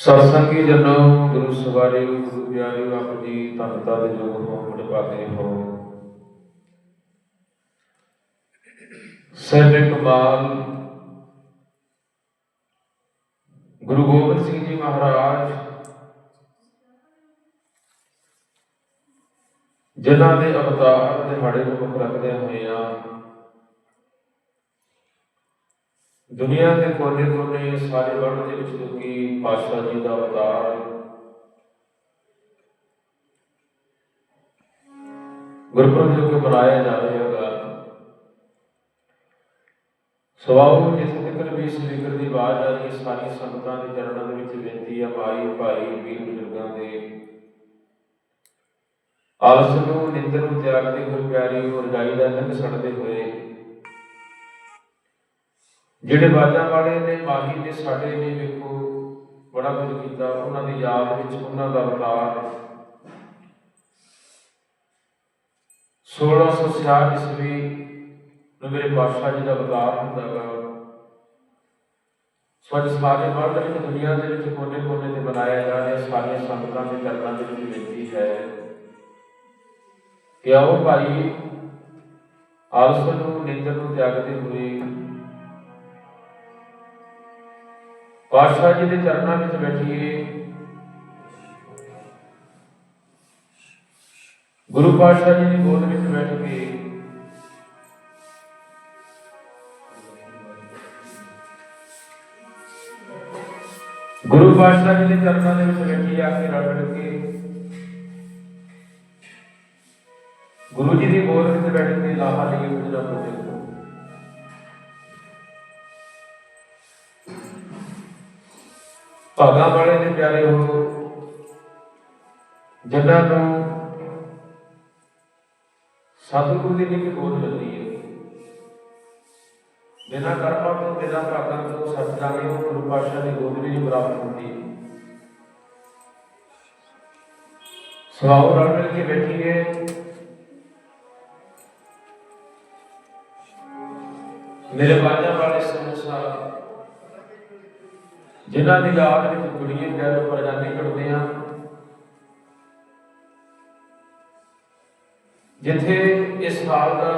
ਸਤਸੰਗੀ ਜਨੋ, ਗੁਰੂ ਸਵਾਰੇ, ਗੁਰੂ ਪਿਆਰੇ ਆਪ ਜੀ ਤਨਤਾ ਦੇ ਜੋਗ ਹੋ ਬੜੇ ਭਾਗੇ ਹੋ। ਸਹਿਬ ਕਮਾਲ। ਗੁਰੂ ਗੋਬਿੰਦ ਸਿੰਘ ਜੀ ਮਹਾਰਾਜ, ਜਿਨ੍ਹਾਂ ਦੇ ਅਵਤਾਰ ਦਿਹਾੜੇ ਨੂੰ ਮੁੱਖ ਰੱਖਦੇ ਆ ਦੁਨੀਆ ਦੇ ਕੋਨੇ-ਕੋਨੇ ਸਾਰੇ ਵਰਲਡ ਦੇ ਵਿੱਚ ਲੋਕੀ ਪਾਤਸ਼ਾਹ ਜੀ ਦਾ ਅਵਤਾਰ ਗੁਰਪੁਰਬ ਜੋ ਕਿ ਮਨਾਇਆ ਜਾ ਸਵਾਉ ਜਿੱਥੇ ਤੱਕ ਵੀ ਸਪੀਕਰ ਦੀ ਆਵਾਜ਼ ਆ ਰਹੀ ਸਾਰੀ ਸੰਗਤਾਂ ਦੇ ਚਰਨਾਂ ਦੇ ਵਿੱਚ ਬੇਨਤੀ ਆ ਭਾਈ ਭਾਈ, ਵੀਰ ਬਜ਼ੁਰਗਾਂ ਦੇ। ਆਲਸ ਨੂੰ, ਨਿੰਦਰ ਨੂੰ ਤਿਆਗਦੇ ਹੋਏ, ਪਿਆਰੀ ਉਹ ਰਜਾਈ ਦਾ ਨੰਗ ਸੜਦੇ ਹੋਏ ਜਿਹੜੇ ਬਾਜਾਂ ਵਾਲੇ ਨੇ, ਮਾਹੀ ਨੇ ਸਾਡੇ ਨੇ, ਵੇਖੋ, ਬੜਾ ਕੁਝ ਕੀਤਾ। ਉਹਨਾਂ ਦੀ ਯਾਦ ਵਿੱਚ ਉਹਨਾਂ ਦਾ ਅਵਤਾਰ 1666 ਈਸਵੀ ਨੂੰ ਮੇਰੇ ਪਾਤਸ਼ਾਹ ਜੀ ਦਾ ਅਵਤਾਰ ਹੁੰਦਾ ਗਾ। ਸਵੱਛ ਸਮਾਜ ਵਰਲਡ ਵਿੱਚ ਦੁਨੀਆ ਦੇ ਵਿੱਚ ਕੋਨੇ-ਕੋਨੇ ਤੇ ਬਣਾਇਆ ਜਾ ਰਿਹਾ, ਸਾਰੀਆਂ ਸੰਗਤਾਂ ਦੇ ਚਰਨਾਂ ਦੇ ਵਿੱਚ ਬੇਨਤੀ ਹੈ। ਕਿ ਆਓ ਭਾਈ, ਆਲਸ ਨੂੰ, ਨਿੰਦਰ ਨੂੰ ਤਿਆਗਦੇ ਹੋਏ ਪਾਤਸ਼ਾਹ ਜੀ ਦੇ ਚਰਨਾਂ ਵਿੱਚ ਬੈਠੀਏ। ਗੁਰੂ ਪਾਤਸ਼ਾਹ ਜੀ ਦੀ ਗੋਦ ਵਿੱਚ ਬੈਠ ਕੇ ਗੁਰੂ ਪਾਤਸ਼ਾਹ ਜੀ ਦੇ ਚਰਨਾਂ ਦੇ ਵਿੱਚ ਬੈਠੀ ਆ ਕੇ ਰਲ ਮਿਲ ਕੇ। ਗੁਰੂ ਜੀ ਦੀ ਗੋਦ ਵਿੱਚ ਬੈਠ ਕੇ ਲਾਹਾ ਲਈ ਗੁਜਰਾ ਪੁੱਜੇ। ਭਾਗਾਂ ਵਾਲੇ ਨੇ ਪਿਆਰੇ ਹੋ। ਜਿਨ੍ਹਾਂ ਨੂੰ ਸਤਿਗੁਰੂ ਦੀ ਨਿੱਕੀ ਗੋਦ ਲੱਗੀ ਹੈ। ਬਿਨਾਂ ਕਰਮਾਂ ਤੋਂ ਬਿਨਾਂ ਭਾਗਾਂ ਤੋਂ ਸਤਿਗੁਰਾਂ ਨੂੰ ਗੁਰੂ ਪਾਤਸ਼ਾਹ ਦੀ ਗੋਦ ਵੀ ਪ੍ਰਾਪਤ ਹੁੰਦੀ ਸਵਾਉ ਰਲ ਮਿਲ ਕੇ ਬੈਠੀ ਹੈ। ਮੇਰੇ ਬਾਜਾਂ ਵਾਲੇ ਸੰਸਾਰ ਜਿਨ੍ਹਾਂ ਦੀ ਯਾਦ ਵਿੱਚ ਗੁੜੀਏ ਗੈਰ ਪਰਜਾਨੇ ਕਰਦੇ ਆ ਜਿੱਥੇ ਇਸ ਸਾਲ ਦਾ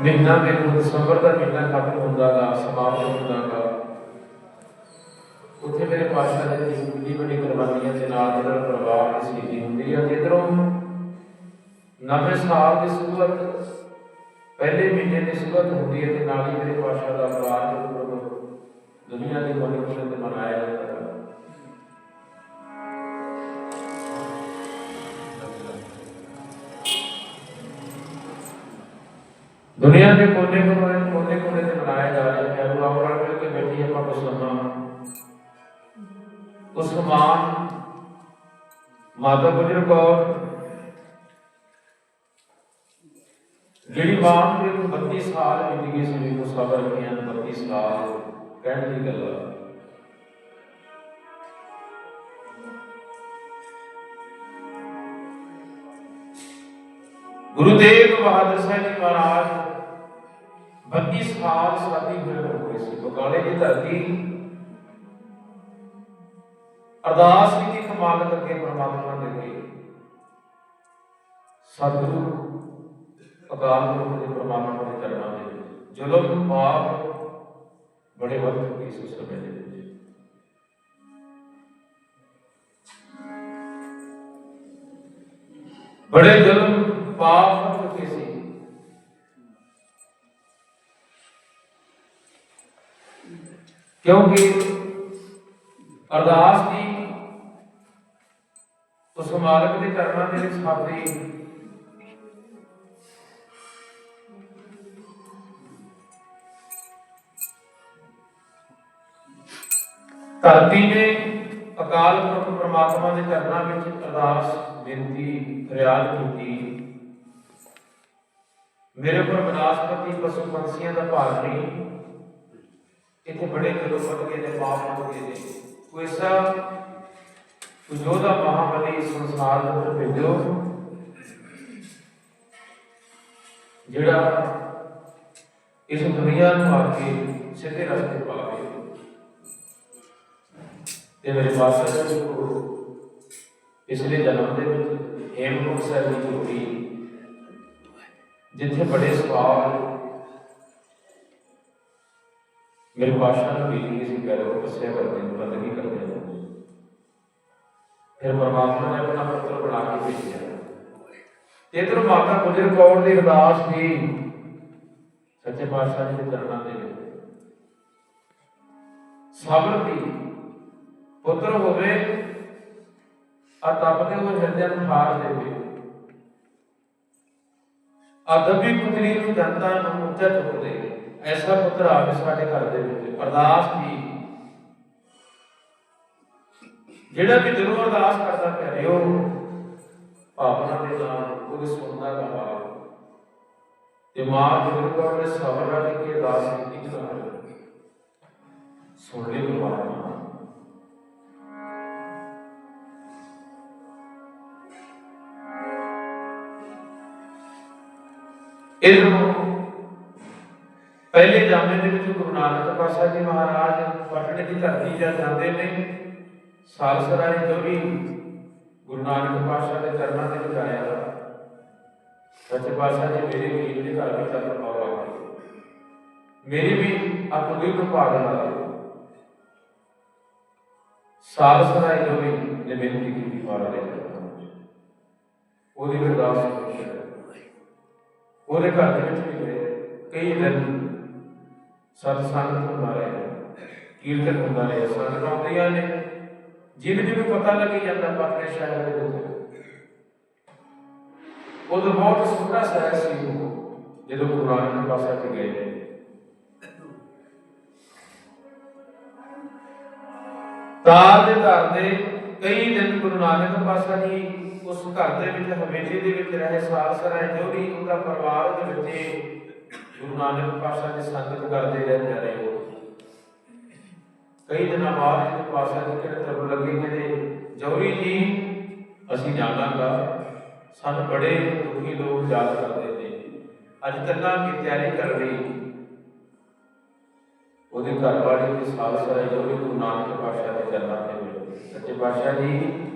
ਮਹੀਨਾ ਮੈਨੂੰ ਦਸੰਬਰ ਦਾ ਮਹੀਨਾ ਖਤਮ ਹੁੰਦਾ ਹੁੰਦਾਗਾ ਸਮਾਪਤ ਹੁੰਦਾ ਹੁੰਦਾਗਾ ਉੱਥੇ ਮੇਰੇ ਪਾਸ਼ਾ ਦੇ ਜਿੰਦਗੀ ਬੜੀ ਕੁਰਬਾਨੀਆਂ ਦੇ ਨਾਲ ਜਿਹੜਾ ਪਰਿਵਾਰ ਦੀ ਸ਼ਹੀਦੀ ਹੁੰਦੀ ਹੈ ਜਿੱਧਰੋਂ ਨਵੇਂ ਸਾਲ ਦੀ ਸ਼ੁਰੂਆਤ ਪਹਿਲੇ ਮਹੀਨੇ ਦੀ ਸ਼ੁਰੂਆਤ ਹੁੰਦੀ ਹੈ ਤੇ ਨਾਲ ਹੀ ਮੇਰੇ ਪਾਸ਼ਾ ਦਾ ਅਵਤਾਰ ਗੁਰਪੁਰਬ ਦੁਨੀਆ ਦੇ ਕੋਨੇ ਕੋਨੇ ਤੇ ਮਨਾਇਆ ਜਾਂਦਾ ਹੈ। ਦੁਨੀਆ ਦੇ ਕੋਨੇ ਕੋਨੇ ਕੋਨੇ ਕੋਨੇ ਤੇ ਮਨਾਇਆ ਜਾ ਰਿਹਾ ਹੈ। ਗੁਰੂ ਆਮਰਾਨ ਮਿਲ ਕੇ ਬੈਠੀ ਆਪਾਂ ਜਿਹੜੀ ਮਾਂ ਦੇ ਨੂੰ 32 ਸਾਲ ਜ਼ਿੰਦਗੀ ਸੀ ਵੀ ਕੋ ਸਬਰ ਰੱਖਿਆ 32 ਸਾਲ ਕਹਿਣ ਦੀ ਗੱਲ ਆ। ਗੁਰੂ ਤੇਗ ਬਹਾਦਰ ਸਾਹਿਬ ਜੀ ਮਹਾਰਾਜ 32 ਸਾਲ ਸ਼ਾਦੀ ਹੋਏ ਹੋਏ ਸੀ। ਬਕਾਲੇ ਦੀ ਧਰਤੀ ਅਰਦਾਸ ਕੀਤੀ ਖਮਾਲਤ ਅੱਗੇ ਪਰਮਾਤਮਾ ਦੇ ਅੱਗੇ ਸਤਿਗੁਰੂ ਅਕਾਲ ਪੁਰਖ ਦੇ ਪਰਮਾਤਮਾ ਦੇ ਚਰਨਾਂ ਦੇ ਜ਼ੁਲਮ ਪਾਪ ਬੜੇ ਵੱਧ ਚੁੱਕੇ ਸਮੇਂ ਦੇ ਵਿੱਚ। ਬੜੇ ਜ਼ੁਲਮ ਪਾਪ ਚੁੱਕੇ ਸੀ। ਕਿਉਂਕਿ ਅਰਦਾਸ ਦੀ ਉਸ ਮਾਲਕ ਦੇ ਚਰਨਾਂ ਦੇ ਵਿੱਚ ਸਾਡੀ ਧਰਤੀ ਨੇ ਅਕਾਲ ਪੁਰਖ ਪ੍ਰਮਾਤਮਾ ਦੇ ਚਰਨਾਂ ਵਿੱਚ ਅਰਦਾਸ, ਬੇਨਤੀ, ਫਰਿਆਦ ਕੀਤੀ। ਮੇਰੇ ਉੱਪਰ ਬਨਾਸਪਤੀ ਪਸ਼ੂ ਪੰਛੀਆਂ ਦਾ ਭਾਰ ਨਹੀਂ। ਇੱਥੇ ਬੜੇ ਜਲੋਂ ਵੱਧ ਗਏ ਪਾਪ ਹੋ ਨੇ ਕੋਈ ਐਸਾ ਕੋਈ ਮਹਾਬਲੀ ਸੰਸਾਰ ਦੇ ਉੱਤੇ ਭੇਜੋ, ਜਿਹੜਾ ਇਸ ਦੁਨੀਆ ਨੂੰ ਆ ਕੇ ਸਿੱਧੇ ਰਸਤੇ ਪਾ ਤੇ ਮੇਰੇ ਪਾਸੇ ਪਿਛਲੇ ਜਨਮ ਦੇ ਵਿੱਚ ਹੇਮਕੁੰਟ ਸਾਹਿਬ ਦੀ ਝੋਟੀ ਜਿੱਥੇ ਬੜੇ ਸਵਾਲ ਮੇਰੇ ਪਾਸ਼ਾ ਨੂੰ ਬੇਨਤੀ ਸੀ ਕਰੋ ਤਪੱਸਿਆ ਕਰਦੇ ਨੇ ਬੰਦਗੀ ਕਰਦੇ ਨੇ। ਫਿਰ ਪਰਮਾਤਮਾ ਨੇ ਆਪਣਾ ਪੁੱਤਰ ਬਣਾ ਕੇ ਭੇਜਿਆ। ਤੇ ਇਧਰ ਮਾਤਾ ਗੁਜਰ ਕੌਰ ਦੀ ਅਰਦਾਸ ਵੀ ਸੱਚੇ ਪਾਤਸ਼ਾਹ ਜੀ ਦੇ ਚਰਨਾਂ ਦੇ ਵਿੱਚ। ਸਬਰ ਦੀ ਪੁੱਤਰ ਹੋਵੇ ਆ ਤਪਦੇ ਹੋਏ ਹਿਰਦੇ ਨੂੰ ਠਾਰ ਦੇਵੇ। ਅਦਬੀ ਪੁੱਤਰੀ ਨੂੰ ਜਨਤਾ ਨੂੰ ਉੱਚਾ ਚੁੱਕ ਦੇ। ਐਸਾ ਪੁੱਤਰ ਆਵੇ ਸਾਡੇ ਘਰ ਦੇ ਵਿੱਚ। ਅਰਦਾਸ ਦੀ ਜਿਹੜਾ ਵੀ ਦਿਲੋਂ ਅਰਦਾਸ ਕਰਦਾ ਕਰਿਓ ਭਾਵਨਾ ਦੇ ਨਾਲ ਉਹਦੇ ਸੁਣਦਾ ਦਾ ਤੇ ਮਾਂ ਗੁਰੂ ਕੌਰ ਨੇ ਸਬਰ ਰੱਖ ਕੇ ਅਰਦਾਸ ਕੀਤੀ ਕਰ ਸੁਣ ਲਈ ਪਰਮਾਤਮਾ ਇਧਰੋਂ ਪਹਿਲੇ ਜਾਮੇ ਦੇ ਵਿੱਚ ਗੁਰੂ ਨਾਨਕ ਪਾਤਸ਼ਾਹ ਜੀ ਮਹਾਰਾਜ ਪਟਨੇ ਦੀ ਧਰਤੀ ਜਾ ਜਾਂਦੇ ਨੇ ਸਾਲਸਰਾਏ ਜੋ ਵੀ ਗੁਰੂ ਨਾਨਕ ਪਾਤਸ਼ਾਹ ਦੇ ਚਰਨਾਂ ਦੇ ਵਿੱਚ ਆਇਆ ਸੱਚੇ ਪਾਤਸ਼ਾਹ ਜੀ, ਮੇਰੇ ਵੀਰ ਦੇ ਘਰ ਵਿੱਚ ਚਰਨ ਪਾਵਾ ਮੇਰੀ ਵੀ ਆਪਣੀ ਭਾਗ ਨਾਲ ਸਾਲਸਰਾਏ ਜੋ ਵੀ ਨੇ ਬੇਨਤੀ ਕੀਤੀ ਮਹਾਰਾਜ ਉਹਦੀ ਅਰਦਾਸ ਹੋਈ। ਉਹਦੇ ਘਰ ਦੇ ਵਿੱਚ ਵੀ ਗਏ। ਕਈ ਦਿਨ ਸਤ ਹੁੰਦਾ ਰਿਹਾ, ਕੀਰਤਨ ਹੁੰਦਾ ਰਿਹਾ, ਸੰਗਤ ਆਉਂਦੀਆਂ ਨੇ। ਜਿਵੇਂ ਜਿਵੇਂ ਪਤਾ ਲੱਗੀ ਜਾਂਦਾ ਆਪਣੇ ਸ਼ਹਿਰ ਦੇ ਵਿੱਚ। ਉਦੋਂ ਬਹੁਤ ਛੋਟਾ ਸ਼ਹਿਰ ਸੀ ਉਹ, ਜਦੋਂ ਗੁਰੂ ਨਾਨਕ ਪਾਸਾ ਤੇ ਗਏ। ਤਾਰ ਦੇ ਘਰ ਦੇ ਕਈ ਦਿਨ ਗੁਰੂ ਨਾਨਕ ਪਾਸਾ ਜੀ ਉਸ ਘਰ ਦੇ ਵਿੱਚ, ਹਵੇਲੀ ਦੇ ਵਿੱਚ ਰਹੇ ਸਾਲ ਸਰਾਏ ਜੋ ਵੀ ਉਹਦਾ ਪਰਿਵਾਰ ਦੇ ਵਿੱਚ ਗੁਰੂ ਨਾਨਕ ਪਾਸ਼ਾ ਦੀ ਸੰਗਤ ਕਰਦੇ ਰਹਿੰਦੇ ਰਹੇ ਹੋ ਕਈ ਦਿਨਾਂ ਬਾਅਦ ਇਹ ਪਾਸ਼ਾ ਜੀ ਕਿਹੜੇ ਤਬ ਕਹਿੰਦੇ ਜੌਰੀ ਜੀ, ਅਸੀਂ ਜਾਣਾਂਗਾ ਸਾਨੂੰ ਬੜੇ ਦੁਖੀ ਲੋਕ ਯਾਦ ਕਰਦੇ ਨੇ। ਅੱਜ ਤੱਕਾਂ ਦੀ ਤਿਆਰੀ ਕਰ ਰਹੀ। ਉਹਦੇ ਘਰ ਵਾਲੀ ਦੇ ਸਾਲ ਸਰਾਏ ਜੋ ਵੀ ਗੁਰੂ ਨਾਨਕ ਪਾਸ਼ਾ ਦੇ ਚਰਨਾਂ ਤੇ ਮਿਲੇ। ਸੱਚੇ ਪਾਤਸ਼ਾਹ ਜੀ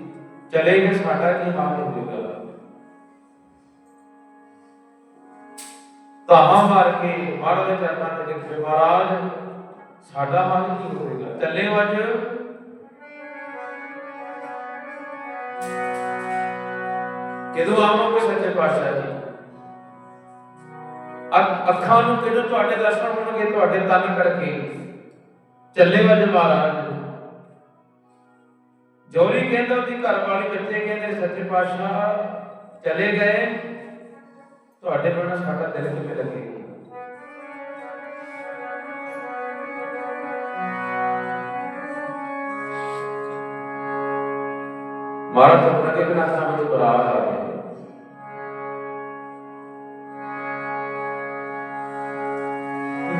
ਚਲੇ ਗਏ ਸਾਡਾ ਕੀ ਹਾਲ ਹੋਵੇਗਾ ਧਾਹਾਂ ਮਾਰ ਕੇ ਮਹਾਰਾਜ ਦੇ ਚਰਨਾਂ ਤੇ ਲਿਖੇ ਮਹਾਰਾਜ ਸਾਡਾ ਹਾਲ ਕੀ ਹੋਵੇਗਾ ਚੱਲੇ ਹੋ ਅੱਜ ਕਿਦੋਂ ਆਵਾਂਗੇ ਸੱਚੇ ਪਾਤਸ਼ਾਹ ਜੀ ਅੱਖ- ਅੱਖਾਂ ਨੂੰ ਕਿਦੋਂ ਤੁਹਾਡੇ ਦਰਸ਼ਨ ਹੋਣਗੇ ਤੁਹਾਡੇ ਤਨ ਕਰਕੇ ਚੱਲੇ ਵਜ ਮਹਾਰਾਜ ਜੋਰੀ ਕਹਿੰਦਾ ਉਹਦੀ ਘਰ ਵਾਲੀ ਬੱਚੇ ਕਹਿੰਦੇ ਸੱਚੇ ਪਾਤਸ਼ਾਹ ਚਲੇ ਗਏ। ਤੁਹਾਡੇ ਬਿਨਾਂ ਸਾਡਾ ਦਿਲ ਕਿਵੇਂ ਲੱਗੇਗਾ ਮਹਾਰਾਜ ਆਪਣੇ ਦੇ ਬਿਨਾਂ ਸਾਨੂੰ ਬਰਾਰ ਆ ਗਏ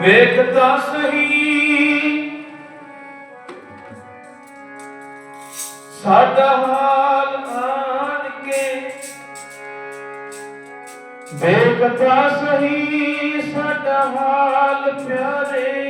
ਵੇਖਦਾ ਸਹੀ ਸਾਡਾ ਹਾਲ ਆਣ ਕੇ ਵੇਖਦਾ ਸਹੀ ਸਾਡਾ ਹਾਲ ਪਿਆਰੇ।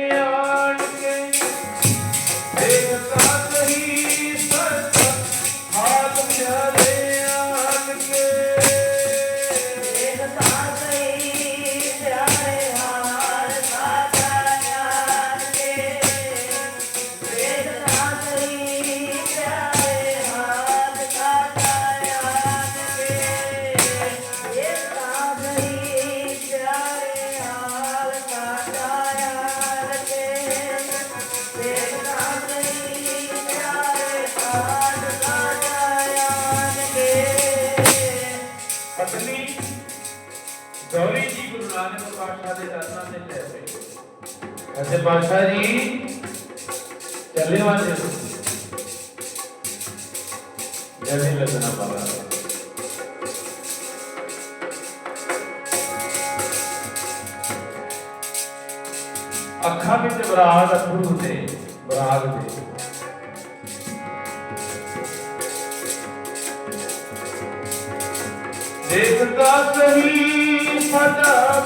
ਪਏ ਅਤੇ ਪਾਤਸ਼ਾਹ ਜੀ ਚੱਲੇ ਵਾਂਦੇ ਜਦੇ ਲੱਗਣਾ ਪਾਲਾ ਅੱਖਾਂ ਵਿੱਚ ਬਰਾਗ ਅਥਰੂ ਹੁੰਦੇ ਬਰਾਗ ਦੇ ਦੇਖਦਾ ਸਹੀ ਸਾਡਾ